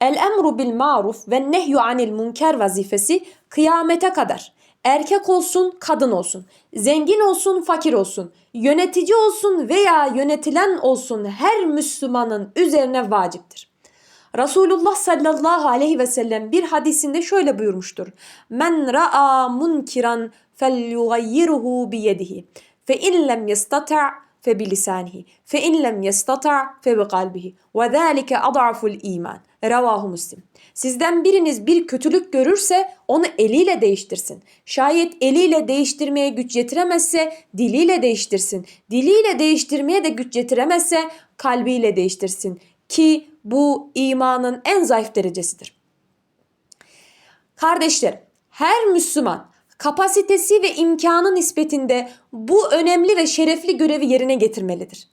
El emru bil maruf ve nehyu anil münker vazifesi kıyamete kadar erkek olsun, kadın olsun, zengin olsun, fakir olsun, yönetici olsun veya yönetilen olsun her Müslümanın üzerine vaciptir. Resulullah sallallahu aleyhi ve sellem bir hadisinde şöyle buyurmuştur. Men ra'a munkiran felyughayyirhu biyedihi. Fe in lem yestata' fe bilisanihi. Fe in lem yestata' fe bi kalbihi. Ve zâlike ad'aful iman. Revahu Müslim. Sizden biriniz bir kötülük görürse onu eliyle değiştirsin. Şayet eliyle değiştirmeye güç yetiremezse diliyle değiştirsin. Diliyle değiştirmeye de güç yetiremezse kalbiyle değiştirsin. Ki bu imanın en zayıf derecesidir. Kardeşlerim, her Müslüman kapasitesi ve imkanı nispetinde bu önemli ve şerefli görevi yerine getirmelidir.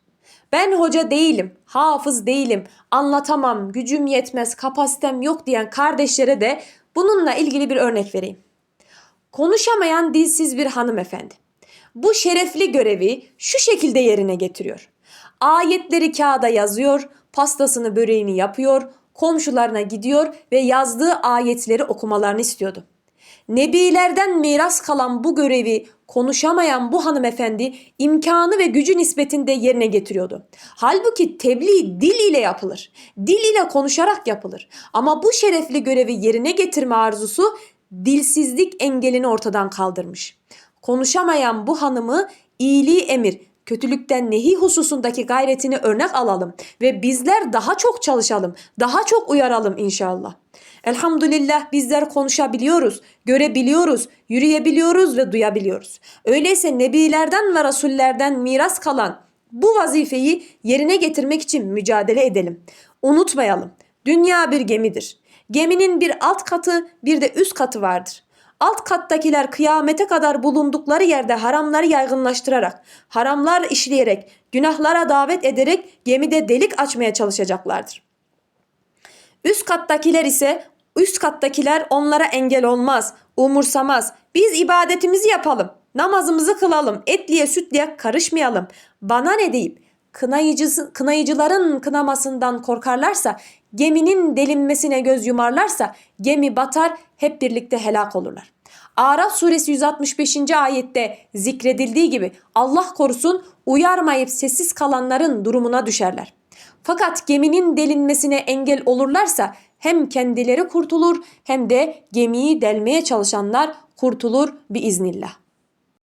Ben hoca değilim, hafız değilim, anlatamam, gücüm yetmez, kapasitem yok diyen kardeşlere de bununla ilgili bir örnek vereyim. Konuşamayan dilsiz bir hanımefendi. Bu şerefli görevi şu şekilde yerine getiriyor. Ayetleri kağıda yazıyor, pastasını böreğini yapıyor, komşularına gidiyor ve yazdığı ayetleri okumalarını istiyordu. Nebilerden miras kalan bu görevi konuşamayan bu hanımefendi imkanı ve gücü nispetinde yerine getiriyordu. Halbuki tebliğ dil ile yapılır. Dil ile konuşarak yapılır. Ama bu şerefli görevi yerine getirme arzusu dilsizlik engelini ortadan kaldırmış. Konuşamayan bu hanımı iyiliği emir, kötülükten nehi hususundaki gayretini örnek alalım ve bizler daha çok çalışalım, daha çok uyaralım inşallah. Elhamdülillah bizler konuşabiliyoruz, görebiliyoruz, yürüyebiliyoruz ve duyabiliyoruz. Öyleyse nebilerden ve rasullerden miras kalan bu vazifeyi yerine getirmek için mücadele edelim. Unutmayalım. Dünya bir gemidir. Geminin bir alt katı bir de üst katı vardır. Alt kattakiler kıyamete kadar bulundukları yerde haramları yaygınlaştırarak, haramlar işleyerek, günahlara davet ederek gemide delik açmaya çalışacaklardır. Üst kattakiler ise üst kattakiler onlara engel olmaz, umursamaz. Biz ibadetimizi yapalım, namazımızı kılalım, etliye sütliye karışmayalım. Bana ne deyip kınayıcısı, kınayıcıların kınamasından korkarlarsa, geminin delinmesine göz yumarlarsa gemi batar, hep birlikte helak olurlar. Araf suresi 165. ayette zikredildiği gibi Allah korusun uyarmayıp sessiz kalanların durumuna düşerler. Fakat geminin delinmesine engel olurlarsa hem kendileri kurtulur hem de gemiyi delmeye çalışanlar kurtulur biiznillah.